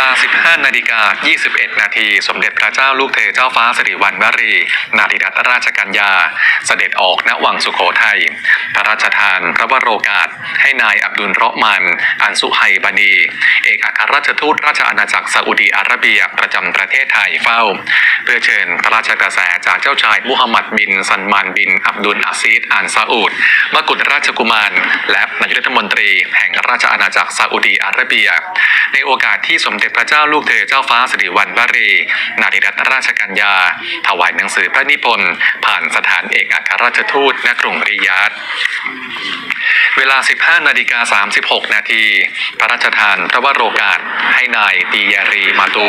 ลา 15 นาฬิกา 21 นาที สมเด็จพระเจ้าลูกเธอเจ้าฟ้าสิริวัณวรี นาธิดัตราชกัญญา เสด็จออกณวังสุโขทัย พระราชทานพระวโรกาส ให้นายอับดุลเราะมัน อันสุไฮบานี เอกอัครราชทูตราชอาณาจักรซาอุดีอาระเบียประจำประเทศไทยเฝ้า เพื่อเชิญพระราชกระแสจากเจ้าชายมุฮัมมัดบินซันมานบิน อับดุลอาซีดอันซาอุดมกุฎราชกุมาร และนายกรัฐมนตรี แห่งราชอาณาจักรซาอุดีอาระเบีย ในโอกาสที่สมเด็จพระเจ้าลูกเธอเจ้าฟ้าสิริวัณวรี นาธิรัตนราชกัญญา ถวายหนังสือพระนิพนธ์ผ่านสถานเอกอัครราชทูตณกรุงริยาด เวลา 15 นาฬิกา 36 นาที พระราชทานพระวโรกาสให้นายตียารีมาตู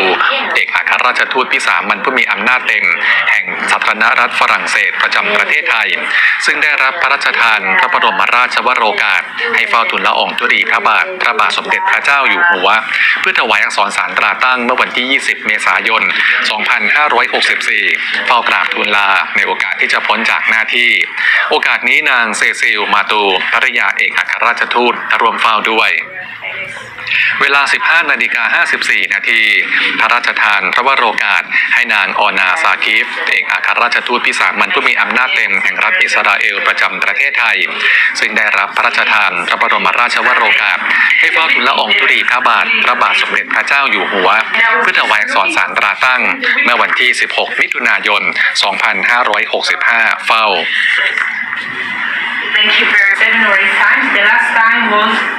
เอกอัครราชทูตพิสามัญผู้มีอำนาจเต็ม แห่งสาธารณรัฐฝรั่งเศสประจำประเทศไทย ซึ่งได้รับพระราชทานพระบรมราชวโรกาส ให้เฝ้าทูลละอองธุลีพระบาท พระบาทสมเด็จพระเจ้าอยู่หัว เพื่อถวายอักษรสารตราตั้งเมื่อวันที่ 20 เมษายน 2564 เฝ้ากราบทูลลาในโอกาสที่จะพ้นจากหน้าที่ โอกาสนี้นางเซซิลมาตูภริยาเอกอัครราชทูตรวมเฝ้าด้วย เวลา 15 นาฬิกา 54 นาที พระราชทานพระวโรกาส ให้นางออนาซาคิฟ เอกอัครราชทูตพิสามัญผู้มีอำนาจเต็มแห่งรัฐอิสราเอลประจำประเทศไทย ซึ่งได้รับพระราชทานพระบรมราชวโรกาส ให้เฝ้าทูลละอองธุลีพระบาท พระบาทสมเด็จพระเจ้าอยู่หัว เพื่อถวายอักษรสารตราตั้ง เมื่อวันที่ 16 มิถุนายน 2565 เฝ้า Thank you very January times. The last time was